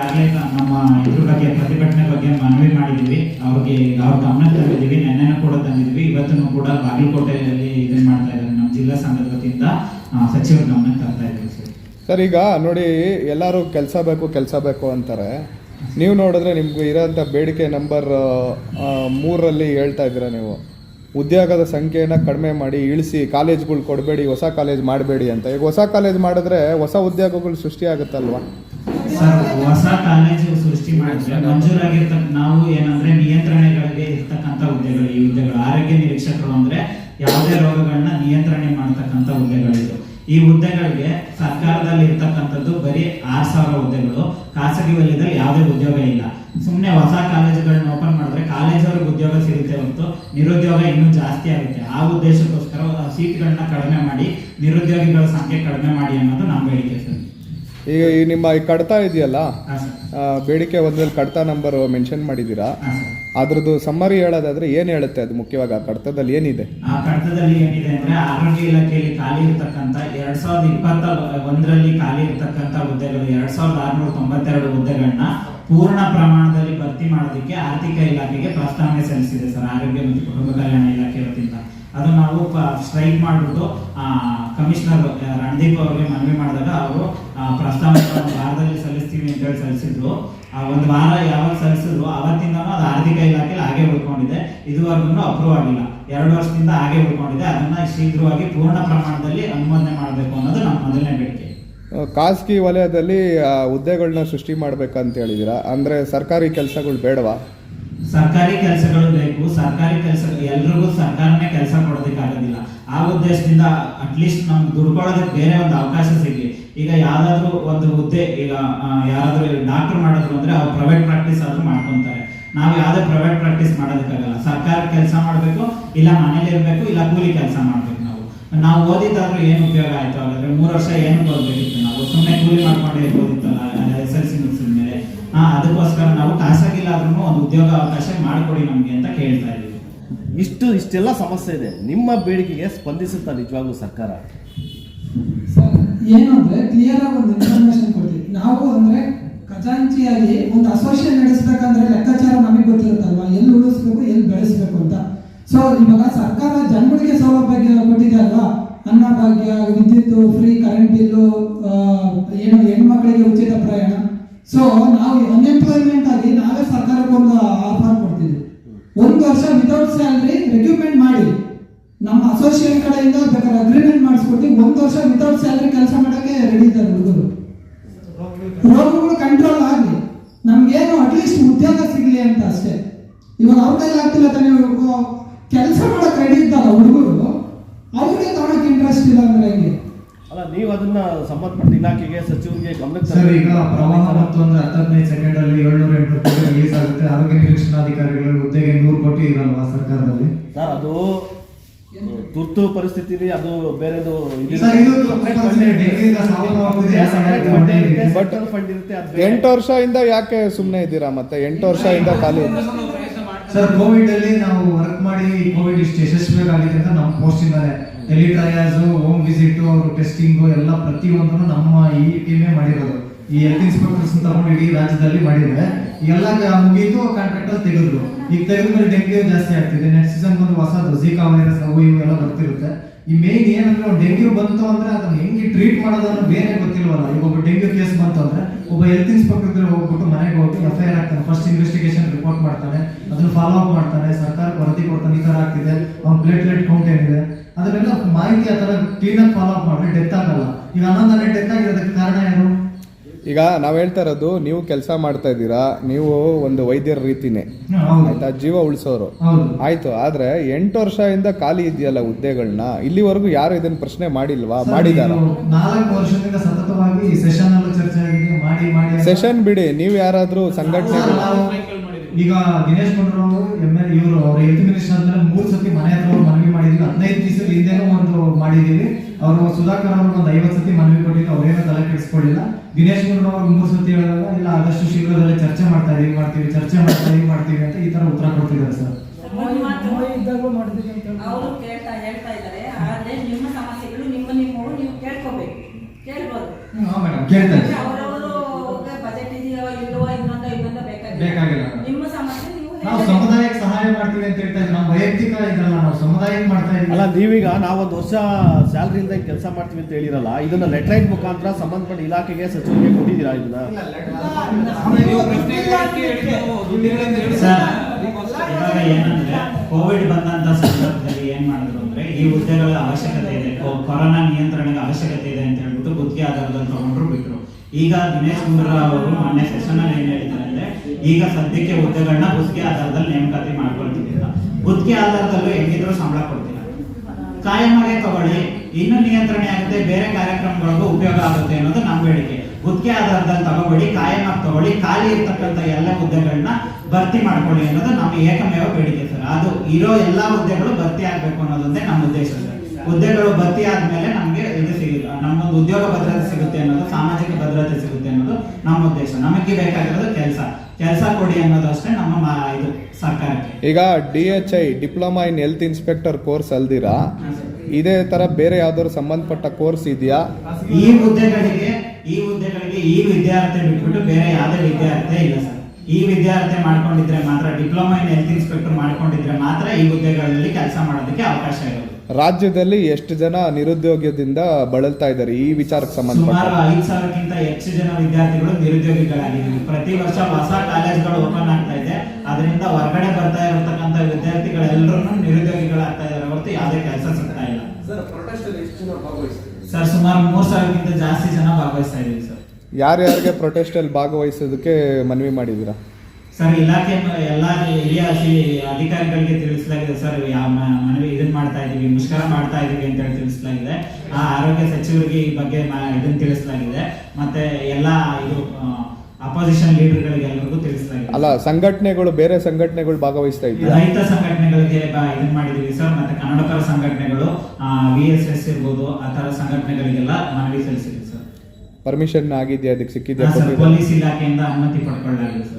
ನಮ್ಮ ಇದ್ರ ಬಗ್ಗೆ, ಪ್ರತಿಭಟನೆ ಬಗ್ಗೆ ಮನವಿ ಮಾಡಿದ್ವಿ ಅವ್ರಿಗೆ ಅವ್ರ ಗಮನ ತಂದಿದ್ದೀವಿ. ನೆನ್ನೆನೂ ಕೂಡ ತಂದಿದ್ವಿ ಇವತ್ತೂ ಕೂಡ ಬಾಗಲಕೋಟೆಯಲ್ಲಿ ಇದನ್ನ ಮಾಡ್ತಾ ಇದ್ದಾರೆ. ನಮ್ಮ ಜಿಲ್ಲಾ ಸಂಘದ ವತಿಯಿಂದ ಸಚಿವರ ಗಮನಕ್ಕೆ ತರ್ತಾ ಇದ್ದೀವಿ ಸರ್. ಸರ್, ಈಗ ನೋಡಿ, ಎಲ್ಲರೂ ಕೆಲಸ ಬೇಕು ಕೆಲಸ ಬೇಕು ಅಂತಾರೆ. ನೀವು ನೋಡಿದ್ರೆ ನಿಮ್ಗೆ ಇರೋಂಥ ಬೇಡಿಕೆ ನಂಬರ್ ಮೂರರಲ್ಲಿ ಹೇಳ್ತಾ ಇದ್ದೀರಾ ನೀವು. ಉದ್ಯೋಗದ ಸಂಖ್ಯೆನ ಕಡಿಮೆ ಮಾಡಿ, ಇಳಿಸಿ, ಕಾಲೇಜ್ಗಳು ಕೊಡಬೇಡಿ, ಹೊಸ ಕಾಲೇಜ್ ಮಾಡಬೇಡಿ ಅಂತ. ಈಗ ಹೊಸ ಕಾಲೇಜ್ ಮಾಡಿದ್ರೆ ಹೊಸ ಉದ್ಯೋಗಗಳು ಸೃಷ್ಟಿ ಆಗುತ್ತಲ್ವಾ? ಸರ್, ಹೊಸ ಕಾಲೇಜು ಸೃಷ್ಟಿ ಮಾಡಿದ್ರೆ ಮಂಜೂರಾಗಿರ್ತಕ್ಕ ನಾವು ಏನಂದ್ರೆ ನಿಯಂತ್ರಣೆಗಳಿಗೆ ಇರ್ತಕ್ಕಂಥ ಹುದ್ದೆಗಳು, ಈ ಹುದ್ದೆಗಳು ಆರೋಗ್ಯ ನಿರೀಕ್ಷಕರು ಅಂದ್ರೆ ಯಾವುದೇ ರೋಗಗಳನ್ನ ನಿಯಂತ್ರಣೆ ಮಾಡ್ತಕ್ಕಂಥ ಹುದ್ದೆಗಳಿದು ಈ ಹುದ್ದೆಗಳಿಗೆ ಸರ್ಕಾರದಲ್ಲಿ ಇರ್ತಕ್ಕಂಥದ್ದು ಬರೀ ಆರ್ ಸಾವಿರ ಹುದ್ದೆಗಳು, ಖಾಸಗಿ ವಲಯದಲ್ಲಿ ಯಾವುದೇ ಉದ್ಯೋಗ ಇಲ್ಲ. ಸುಮ್ಮನೆ ಹೊಸ ಕಾಲೇಜುಗಳನ್ನ ಓಪನ್ ಮಾಡಿದ್ರೆ ಕಾಲೇಜವ್ರಿಗೆ ಉದ್ಯೋಗ ಸಿಗುತ್ತೆ ಹೊರತು ನಿರುದ್ಯೋಗ ಇನ್ನೂ ಜಾಸ್ತಿ ಆಗುತ್ತೆ. ಆ ಉದ್ದೇಶಕ್ಕೋಸ್ಕರ ಸೀಟ್ಗಳನ್ನ ಕಡಿಮೆ ಮಾಡಿ ನಿರುದ್ಯೋಗಿಗಳ ಸಂಖ್ಯೆ ಕಡಿಮೆ ಮಾಡಿ ಅನ್ನೋದು ನಮ್ಮ ಬೇಡಿಕೆ ಸರ್. ಈಗ ಈ ನಿಮ್ಮ ಈ ಕಡತ ಇದೆಯಲ್ಲ ಆ, ಬೇಡಿಕೆ ಒಂದ್ರಲ್ಲಿ ಕಡತ ನಂಬರ್ ಮೆನ್ಷನ್ ಮಾಡಿದ್ದೀರಾ ಅದ್ರದ್ದು ಸಮ್ಮರಿ ಹೇಳೋದಾದ್ರೆ ಏನು ಹೇಳುತ್ತೆ ಅದು ಮುಖ್ಯವಾಗಿ ಆ ಕಡ್ತದಲ್ಲಿ ಏನಿದೆ? ಆ ಕಡತದಲ್ಲಿ ಏನಿದೆ ಅಂದ್ರೆ ಆರೋಗ್ಯ ಇಲಾಖೆಯಲ್ಲಿ ಖಾಲಿ ಇರತಕ್ಕಂತ ಎರಡ್ ಸಾವಿರದ ಇಪ್ಪತ್ತ ಒಂದರಲ್ಲಿ ಖಾಲಿ ಇರತಕ್ಕಂತ ಹುದ್ದೆಗಳು ಎರಡ್ ಸಾವಿರದ ಆರ್ನೂರ ತೊಂಬತ್ತೆರಡು ಹುದ್ದೆಗಳನ್ನ ಪೂರ್ಣ ಪ್ರಮಾಣದಲ್ಲಿ ಭರ್ತಿ ಮಾಡೋದಕ್ಕೆ ಆರ್ಥಿಕ ಇಲಾಖೆಗೆ ಪ್ರಸ್ತಾವನೆ ಸಲ್ಲಿಸಿದೆ ಸರ್ ಆರೋಗ್ಯ ಮತ್ತು ಕುಟುಂಬ ಕಲ್ಯಾಣ ಇಲಾಖೆ ವತಿಯಿಂದ. ಅದು ನಾವು ಸ್ಟ್ರೈಕ್ ಮಾಡಿಬಿಟ್ಟು ಕಮಿಷನರ್ ರಣದೀಪ್ ಅವರಿಗೆ ಮನವಿ ಮಾಡಿದಾಗ ಅವರು ಪ್ರಸ್ತಾವನೆ ಒಂದು ವಾರದಲ್ಲಿ ಸಲ್ಲಿಸ್ತೀವಿ ಅಂತ ಹೇಳಿ ಸಲ್ಲಿಸಿದ್ರು. ಆ ಒಂದು ವಾರ ಯಾವಾಗ ಸಲ್ಲಿಸಿದ್ರು ಅವತ್ತಿಂದ ಅದು ಆರ್ಥಿಕ ಇಲಾಖೆಯಲ್ಲಿ ಹಾಗೆ ಉಳ್ಕೊಂಡಿದೆ ಇದುವರೆಗೂ ಅಪ್ರೂವ್ ಆಗಿಲ್ಲ. ಎರಡು ವರ್ಷದಿಂದ ಹಾಗೆ ಉಳ್ಕೊಂಡಿದೆ ಅದನ್ನ ಶೀಘ್ರವಾಗಿ ಪೂರ್ಣ ಪ್ರಮಾಣದಲ್ಲಿ ಅನುಮೋದನೆ ಮಾಡಬೇಕು ಅನ್ನೋದು ನಮ್ಮ ಮೊದಲನೇ ಬೇಡಿಕೆ. ಖಾಸಗಿ ವಲಯದಲ್ಲಿ ಹುದ್ದೆಗಳನ್ನ ಸೃಷ್ಟಿ ಮಾಡ್ಬೇಕಂತ ಹೇಳಿದಿರಾ? ಅಂದ್ರೆ ಸರ್ಕಾರಿ ಕೆಲಸಗಳು ಬೇಡವಾ? ಸರ್ಕಾರಿ ಕೆಲಸಗಳು ಬೇಕು. ಸರ್ಕಾರಿ ಕೆಲಸ ಎಲ್ರಿಗೂ ಸರ್ಕಾರನೇ ಕೆಲಸ ಕೊಡೋದಕ್ಕಾಗೋದಿಲ್ಲ ಆ ಉದ್ದೇಶದಿಂದ ಅಟ್ಲೀಸ್ಟ್ ನಮ್ಗೆ ದುಡ್ಕೊಳ್ಳೋದಕ್ಕೆ ಬೇರೆ ಒಂದು ಅವಕಾಶ ಸಿಗಲಿ ಈಗ ಯಾವ್ದಾದ್ರು ಒಂದು ಹುದ್ದೆ, ಈಗ ಯಾರಾದ್ರೂ ಡಾಕ್ಟರ್ ಮಾಡಿದ್ರು ಅಂದ್ರೆ ಅವ್ರು ಪ್ರೈವೇಟ್ ಪ್ರಾಕ್ಟೀಸ್ ಆದ್ರೂ ಮಾಡ್ಕೊಂತಾರೆ. ನಾವು ಯಾವುದೇ ಪ್ರೈವೇಟ್ ಪ್ರಾಕ್ಟೀಸ್ ಮಾಡೋದಕ್ಕಾಗಲ್ಲ. ಸರ್ಕಾರ ಕೆಲಸ ಮಾಡಬೇಕು, ಇಲ್ಲ ಮನೇಲಿ ಇರಬೇಕು, ಇಲ್ಲ ಕೂಲಿ ಕೆಲಸ ಮಾಡ್ಬೇಕು ನಾವು. ನಾವು ಓದಿದ್ದಾದ್ರೂ ಏನು ಉಪಯೋಗ ಆಯ್ತು? ಹಾಗಾದ್ರೆ ಮೂರು ವರ್ಷ ಏನು ಓದಬೇಕಿತ್ತು ನಾವು? ಸುಮ್ಮನೆ ಕೂಲಿ ಮಾಡ್ಕೊಂಡೇ ಇರ್ಬೋದಿತ್ತಲ್ಲ, ಎಸ್ ಎಲ್ ಸಿ ಮುಗಿಸಿದ ಮೇಲೆ ಅದಕ್ಕೋಸ್ಕರ ನಾವು ಖಾಸಗಿಲಾದ್ರೂ ಒಂದು ಉದ್ಯೋಗ ಅವಕಾಶ ಮಾಡಿಕೊಡಿ ನಮ್ಗೆ ಅಂತ ಕೇಳ್ತಾ ಇದ್ದೀವಿ. ಇಷ್ಟು ಇಷ್ಟೆಲ್ಲ ಸಮಸ್ಯೆ ಇದೆ. ನಿಮ್ಮ ಬೇಡಿಕೆಗೆ ಸ್ಪಂದಿಸುತ್ತಾ ನಿಜವಾಗ್ಲೂ ಸರ್ಕಾರ? ಸರ್, ಏನು ಅಂದ್ರೆ ಕ್ಲಿಯರ್ ಆಗಿ ಒಂದು ಇನ್ಫಾರ್ಮೇಶನ್ ಕೊಡ್ತೀವಿ ನಾವು ಅಂದ್ರೆ ಖಜಾಂಚಿಯಾಗಿ ಒಂದು ಅಸೋಸಿಯೇಷನ್ ನಡೆಸ್ಬೇಕಂದ್ರೆ ಲೆಕ್ಕಾಚಾರ ನಮಗೆ ಗೊತ್ತಿರುತ್ತಲ್ವಾ? ಎಲ್ಲಿ ಉಳಿಸ್ಬೇಕು, ಎಲ್ಲಿ ಬೆಳೆಸ್ಬೇಕು ಅಂತ. ಸೊ ಇವಾಗ ಸರ್ಕಾರ ಜನಗಳಿಗೆ ಸೌಲಭ್ಯ ಕೊಟ್ಟಿದೆ ಅಲ್ವಾ? ಅನ್ನಭಾಗ್ಯ ವಿದ್ಯುತ್ ಫ್ರೀ ಕರೆಂಟ್ ಬಿಲ್ಲು ಏನು ಹೆಣ್ಮಕ್ಳಿಗೆ ಉಚಿತ ಪ್ರಯಾಣ. ಸೊ ನಾವು ಅನ್ಎಂಪ್ಲಾಯ್ಮೆಂಟ್ ಆಗಿ ನಾವೇ ಸರ್ಕಾರಕ್ಕೆ ಅಂತ ಅಷ್ಟೇ. ಇವಾಗ ಅವ್ರ ಕೈಲಿ ಆಗ್ತಿಲ್ಲ ತಾನೇ ಕೆಲಸ ಮಾಡಕ್ ರೆಡಿ ಇದ್ದಾರೆ ಹುಡುಗರು. ಅವ್ರಿಗೆ ತಗೊಳಕ್ ಇಂಟ್ರೆಸ್ಟ್ ಇಲ್ಲ ಅಂದ್ರೆ ಹೆಂಗೆ? ಅಲ್ಲ ನೀವು ಅದನ್ನ ಸಂಬಂಧಪಟ್ಟ ಇಲಾಖೆಗೆ ಸಚಿವರಿಗೆ ಗಮನಕ್ಕೆ ಸರ್ ಈಗ ಪ್ರವಾಹ ಮತ್ತು ಒಂದು ಹತ್ತದೈದು ಸೆಕೆಂಡ್ ಅಲ್ಲಿ ಏಳ್ನೂರ ಎಂಟು ಕೋಟಿ ರಿಲೀಸ್ ಆಗುತ್ತೆ. ಆರೋಗ್ಯ ನಿರೀಕ್ಷಣಾಧಿಕಾರಿಗಳ ಹುದ್ದೆಗೆ ನೂರು ಕೋಟಿ ಇರಲ್ವಾ ಸರ್ಕಾರದಲ್ಲಿ? ಸರ್ ಅದು ತುರ್ತು ಪರಿಸ್ಥಿತಿಲಿ ಅದು ಬೇರೆದು. ಎಂಟು ವರ್ಷದಿಂದ ಯಾಕೆ ಸುಮ್ಮನೆ ಇದ್ದೀರಾ ಮತ್ತೆ? ಎಂಟು ವರ್ಷದಿಂದ ಖಾಲಿ ಸರ್ ಕೋವಿಡ್ ಅಲ್ಲಿ ನಾವು ವರ್ಕ್ ಮಾಡಿ ಕೋವಿಡ್ ಇಷ್ಟು ಯಶಸ್ವಿಯಾಗಿದೆ ಅಂತ ನಮ್ಮ ಪೋಸ್ಟ್ ಇಂದಾನೆ. ಎಲ್ಲಿ ಟ್ರಯಲ್ಸ್ ಹೋಮ್ ವಿಸಿಟ್ ಅವರು ಟೆಸ್ಟಿಂಗ್ ಎಲ್ಲ ಪ್ರತಿಯೊಂದನ್ನು ನಮ್ಮ ಈ ಟೀಮೇ ಮಾಡಿರೋದು. ಈ ಹೆಲ್ತ್ ಇನ್ಸ್ಪೆಕ್ಟರ್ಸ್ ತಗೊಂಡು ಇಡೀ ರಾಜ್ಯದಲ್ಲಿ ಮಾಡಿದ್ರೆ ಎಲ್ಲ ಮುಗಿತು ಕಾಂಟ್ರಾಕ್ಟ್ ಅಲ್ಲಿ ತೆಗೆದ್ರು. ಈಗ ತೆಗೆದ್ಮೇಲೆ ಡೆಂಗ್ಯೂ ಜಾಸ್ತಿ ಆಗ್ತಿದೆ. ನೆಕ್ಸ್ಟ್ ಸೀಸನ್ ಬಂದು ಹೊಸ ಝಿಕಾ ವೈರಸ್ ಅವು ಇವೆಲ್ಲ ಬರ್ತಿರುತ್ತೆ. ಈ ಮೇನ್ ಏನಂದ್ರೆ ಡೆಂಗ್ಯೂ ಬಂತು ಅಂದ್ರೆ ಅದನ್ನ ಹೆಂಗೆ ಟ್ರೀಟ್ ಮಾಡೋದು ಬೇರೆ ಗೊತ್ತಿಲ್ವಲ್ಲ. ಈಗ ಒಬ್ಬ ಡೆಂಗ್ಯೂ ಕೇಸ್ ಬಂತು ಅಂದ್ರೆ ಒಬ್ಬ ಹೆಲ್ತ್ ಇನ್ಸ್ಪೆಕ್ಟರ್ ಹೋಗ್ಬಿಟ್ಟು ಮನೆಗೆ ಹೋಗಿ ಎಫ್ ಐ ಆಗ್ತಾನೆ ಫಸ್ಟ್ ಇನ್ವೆಸ್ಟಿಗೇಷನ್ ರಿಪೋರ್ಟ್ ಮಾಡ್ತಾನೆ. ಅದನ್ನ ಫಾಲೋ ಅಪ್ ಮಾಡ್ತಾನೆ. ಸರ್ಕಾರ ವರದಿ ಕೊಡ್ತಾನೆ. ಈ ತರ ಆಗ್ತಿದೆ. ಅವ್ನ ಪ್ಲೇಟ್ಲೆಟ್ ಕೌಂಟ್ ಏನಿದೆ. ಅದನ್ನೆಲ್ಲ ಮಾಹಿತಿ ಆ ಥರ ಕ್ಲೀನ್ ಫಾಲೋ ಅಪ್ ಮಾಡಿದ್ರೆ ಡೆತ್ ಆಗಲ್ಲ. ಈಗ ಹನ್ನೊಂದನೇ ಡೆತ್ ಆಗಿರೋದಕ್ಕೆ ಕಾರಣ ಏನು? ಈಗ ನಾವು ಹೇಳ್ತಾ ಇರೋದು ನೀವು ಕೆಲಸ ಮಾಡ್ತಾ ಇದ್ದೀರಾ ನೀವು ಒಂದು ವೈದ್ಯರ ರೀತಿನೇ. ಆಯ್ತಾ? ಜೀವ ಉಳಿಸೋರು. ಆಯ್ತು ಆದ್ರೆ ಎಂಟು ವರ್ಷದಿಂದ ಖಾಲಿ ಇದೆಯಲ್ಲ ಹುದ್ದೆಗಳನ್ನ ಇಲ್ಲಿವರೆಗೂ ಯಾರು ಇದನ್ನ ಪ್ರಶ್ನೆ ಮಾಡಿಲ್ವಾ? ಮಾಡಿದಾರ? ಸೆಷನ್ ಬಿಡಿ ನೀವು ಯಾರಾದ್ರೂ ಸಂಘಟನೆ ಈಗ ದಿನೇಶ್ ಗುಂಡೂರಾವ್ ಎಲ್ ಇವರು ಅವ್ರ ಹೆಲ್ತ್ ಮಿನಿಸ್ಟರ್ ಆದ್ಮೇಲೆ ಮೂರ್ ಸತಿ ಮನೆ ಹತ್ರ ಮನವಿ ಮಾಡಿದೀವಿ. ಹದಿನೈದು ದಿವಸದ ಹಿಂದೆನೂ ಒಂದು ಅವರು ಸುಧಾಕರ್ ಅವ್ರಿಗೆ ಒಂದು ಐವತ್ತು ಸತಿ ಮನವಿ ಕೊಟ್ಟಿದ್ದು ಅವ್ರೇನೋ ತಲೆ ಕೆಡಿಸ್ಕೊಳ್ಳಿಲ್ಲ ದಿನೇಶ್ ಗುಂಡೂರಾವ್ ಅವ್ರಿಗೆ ಮೂರ್ ಸತಿ ಹೇಳಿದಾಗ ಇಲ್ಲ ಆದಷ್ಟು ಶೀಘ್ರದಲ್ಲೇ ಚರ್ಚೆ ಮಾಡ್ತಾ ಇದೀವಿ ಮಾಡ್ತೀವಿ ಚರ್ಚೆ ಮಾಡ್ತಾ ಇದೀವಿ ಮಾಡ್ತೀವಿ ಅಂತ ಈ ತರ ಉತ್ತರ ಕೊಡ್ತಿದ್ದಾರೆ ಸರ್. ಅವರು ಕೇಳ್ತಾ ಹೇಳ್ತಾ ಇದ್ದಾರೆ. ಆದ್ರೆ ನಿಮ್ಮ ಸಮಸ್ಯೆಗಳು ನಿಮ್ಮ ನಿಮ್ಮವು ನೀವು ಕೇಳ್ಕೋಬೇಕು. ಕೇಳ್ಬೋದು. ಮೇಡಮ್ ಕೇಳ್ತಾ ಇದ್ದೀನಿ ಅವರವರು ಬಜೆಟ್ ಇದೆಯೋ ಇಲ್ಲವೋ ಬೇಕಾಗಿಲ್ಲ. ನಿಮ್ಮ ಬೇಕಾಗಿಲ್ಲ. ನೀವು ನಾವು ಸಮುದಾಯಕ್ಕೆ ಸಹಾಯ ಮಾಡ್ತೀವಿ ಅಂತ ಹೇಳ್ತಾ ಇದ್ದೀವಿ ನಮ್ಮ ವೈಯಕ್ತಿಕ ಇದಲ್ಲ ನಾವು ಸಮುದಾಯಕ್ಕೆ ಮಾಡ್ತಾ ಅಲ್ಲ ಇದೀವಿ ನೀವೀಗ ನಾವೊಂದು ವರ್ಷ ಸ್ಯಾಲ್ರಿಯಿಂದ ಕೆಲಸ ಮಾಡ್ತೀವಿ ಅಂತ ಹೇಳಿರಲ್ಲ ಇದನ್ನ ಲೆಟ್ರೈಟ್ ಮುಖಾಂತರ ಸಂಬಂಧಪಟ್ಟ ಇಲಾಖೆಗೆ ಸಚಿವರಿಗೆ ಕೊಟ್ಟಿದ್ದೀರಾ ಇದನ್ನ? ಸರ್ ಇವಾಗ ಏನಂದ್ರೆ ಕೋವಿಡ್ ಬಂದಂತ ಸಂದರ್ಭದಲ್ಲಿ ಏನ್ ಮಾಡಿದ್ರು ಅಂದ್ರೆ ಈ ಹುದ್ದೆಗಳ ಅವಶ್ಯಕತೆ ಇದೆ ಕೊರೋನಾ ನಿಯಂತ್ರಣಕ್ಕೆ ಅವಶ್ಯಕತೆ ಇದೆ ಅಂತ ಹೇಳ್ಬಿಟ್ಟು ಗುತ್ತಿಗೆ ಆಧಾರದಲ್ಲಿ ತಗೊಂಡ್ರು ಬಿಟ್ರು. ಈಗ ದಿನೇಶ್ ಗುಂಡೂರಾವ್ ಅವರು ಮೊನ್ನೆ ಸೆಷನ್ ಅಲ್ಲಿ ಏನ್ ಹೇಳ್ತಾರೆ ಈಗ ಸದ್ಯಕ್ಕೆ ಹುದ್ದೆಗಳನ್ನ ಗುತ್ತಿಗೆ ಆಧಾರದಲ್ಲಿ ನೇಮಕಾತಿ ಮಾಡ್ಕೊಳ್ತಿದ್ದೀರಾ? ಗುತ್ತಿಗೆ ಆಧಾರದಲ್ಲೂ ಹೆಂಗಿದ್ರು ಸಂಬಳ ಕೊಡ್ತೀರಾ? ಕಾಯಮಾಗೆ ತಗೊಳ್ಳಿ. ಇನ್ನು ನಿಯಂತ್ರಣ ಆಗುತ್ತೆ, ಬೇರೆ ಕಾರ್ಯಕ್ರಮಗಳಿಗೂ ಉಪಯೋಗ ಆಗುತ್ತೆ ಅನ್ನೋದು ನಮ್ಮ ಬೇಡಿಕೆ. ಗುತ್ತಿಗೆ ಆಧಾರದಲ್ಲಿ ತಗೋಬೇಡಿ ಕಾಯಮಾಗಿ ತಗೊಳ್ಳಿ, ಖಾಲಿ ಇರ್ತಕ್ಕಂಥ ಎಲ್ಲ ಹುದ್ದೆಗಳನ್ನ ಭರ್ತಿ ಮಾಡ್ಕೊಳ್ಳಿ ಅನ್ನೋದು ನಮ್ಮ ಏಕಮೇವ ಬೇಡಿಕೆ ಸರ್. ಅದು ಇರೋ ಎಲ್ಲ ಹುದ್ದೆಗಳು ಭರ್ತಿ ಆಗ್ಬೇಕು ಅನ್ನೋದೊಂದೇ ನಮ್ಮ ಉದ್ದೇಶ ಸರ್. ಹುದ್ದೆಗಳು ಭರ್ತಿ ಆದ್ಮೇಲೆ ನಮಗೆ ಇದು ಸಿಗಿಲ್ಲ ನಮ್ಮೊಂದು ಉದ್ಯೋಗ ಭದ್ರತೆ ಸಿಗುತ್ತೆ ಅನ್ನೋದು, ಸಾಮಾಜಿಕ ಭದ್ರತೆ ಸಿಗುತ್ತೆ ಅನ್ನೋದು ನಮ್ಮ ಉದ್ದೇಶ. ನಮಗೆ ಬೇಕಾಗಿರೋದು ಕೆಲಸ. ಕೆಲಸ ಕೊಡಿ ಅನ್ನೋದಷ್ಟೇ ನಮ್ಮ ಇದು ಸರ್ಕಾರಕ್ಕೆ. ಈಗ D H I diploma in health inspector course ಅಲ್ದಿರಾ? ಇದೇ ತರ ಬೇರೆ ಯಾವ್ದಾದ್ರು ಸಂಬಂಧಪಟ್ಟ ಕೋರ್ಸ್ ಇದೆಯಾ? ಈ ಹುದ್ದೆಗಳಿಗೆ ಈ ಹುದ್ದೆಗಳಿಗೆ ಈ ವಿದ್ಯಾರ್ಥಿ ಬಿಟ್ಬಿಟ್ಟು ಬೇರೆ ಯಾವುದೇ ವಿದ್ಯಾರ್ಥಿ ಇಲ್ಲ ಸರ್. ಈ ವಿದ್ಯಾರ್ಥಿ ಮಾಡ್ಕೊಂಡಿದ್ರೆ ಮಾತ್ರ ಡಿಪ್ಲೊಮಾ ಇನ್ ಹೆಲ್ತ್ ಇನ್ಸ್ಪೆಕ್ಟರ್ ಮಾಡ್ಕೊಂಡಿದ್ರೆ ಮಾತ್ರ ಈ ಹುದ್ದೆಗಳಲ್ಲಿ ಕೆಲಸ ಮಾಡೋದಕ್ಕೆ ಅವಕಾಶ ಇರೋದು ರಾಜ್ಯದಲ್ಲಿ ಎಷ್ಟು ಜನ ನಿರುದ್ಯೋಗದಿಂದ ಬಳಲ್ತಾ ಇದ್ದಾರೆ ಈ ವಿಚಾರಕ್ಕೆ ಸಂಬಂಧಪಟ್ಟ? ಸುಮಾರು ಐದು ಸಾವಿರಕ್ಕಿಂತ ಹೆಚ್ಚು ಜನ ವಿದ್ಯಾರ್ಥಿಗಳು ನಿರುದ್ಯೋಗಿಗಳಾಗಿದ್ದೀವಿ ಪ್ರತಿ ವರ್ಷ ಹೊಸ ಕಾಲೇಜ್ಗಳು ಓಪನ್ ಆಗ್ತಾ ಇದೆ. ಅದರಿಂದ ಹೊರಗಡೆ ಬರ್ತಾ ಇರತಕ್ಕಂತ ವಿದ್ಯಾರ್ಥಿಗಳೆಲ್ಲರೂ ನಿರುದ್ಯೋಗಿಗಳಾಗ್ತಾ ಇದ್ದಾರೆ ಹೊರತು ಯಾವುದೇ ಕೆಲಸ ಸಿಗ್ತಾ ಇಲ್ಲ. ಸರ್ ಸುಮಾರು ಮೂರ್ ಸಾವಿರಕ್ಕಿಂತ ಜಾಸ್ತಿ ಜನ ಭಾಗವಹಿಸ್ತಾ ಇದೀವಿ ಸರ್. ಯಾರ್ಯಾರಿಗೆ ಪ್ರೊಟೆಸ್ಟ್ ಅಲ್ಲಿ ಭಾಗವಹಿಸೋದಕ್ಕೆ ಮನವಿ ಮಾಡಿದ್ದೀರಾ? ಸರ್ ಇಲಾಖೆ ಎಲ್ಲ ಹಿರಿಯ ಅಧಿಕಾರಿಗಳಿಗೆ ತಿಳಿಸಲಾಗಿದೆ ಸರ್ ಯಾವ ಮನವಿ ಇದನ್ನ ಮಾಡ್ತಾ ಇದೀವಿ ಮುಷ್ಕರ ಮಾಡ್ತಾ ಇದೀವಿ ಅಂತ ಹೇಳಿ ತಿಳಿಸಲಾಗಿದೆ. ಆ ಆರೋಗ್ಯ ಸಚಿವರಿಗೆ ಈ ಬಗ್ಗೆ ಇದನ್ನ ತಿಳಿಸಲಾಗಿದೆ. ಮತ್ತೆ ಎಲ್ಲ ಇದು ಅಪೋಸಿಷನ್ ಲೀಡರ್ಗಳಿಗೆ ಎಲ್ಲರಿಗೂ ತಿಳಿಸಲಾಗಿದೆ. ಅಲ್ಲ ಸಂಘಟನೆಗಳು ಬೇರೆ ಸಂಘಟನೆಗಳು ಭಾಗವಹಿಸ್ತಾ ಇದ್ದೀವಿ ರೈತ ಸಂಘಟನೆಗಳಿಗೆ ಇದನ್ನ ಮಾಡಿದೀವಿ ಸರ್ ಮತ್ತೆ ಕನ್ನಡಪರ ಸಂಘಟನೆಗಳು ವಿ ಎಸ್ ಎಸ್ ಇರ್ಬೋದು ಆ ತರ ಸಂಘಟನೆಗಳಿಗೆಲ್ಲ ಮನವಿ ಸಲ್ಲಿಸಿದೆ ಸರ್. ಪರ್ಮಿಷನ್ ಆಗಿದೆಯಾ? ಅದಕ್ಕೆ ಸಿಕ್ಕಿದೆ ಸರ್ ಪೊಲೀಸ್ ಇಲಾಖೆಯಿಂದ ಅನುಮತಿ ಪಡ್ಕೊಳ್ಳಲಾಗಿದೆ ಸರ್.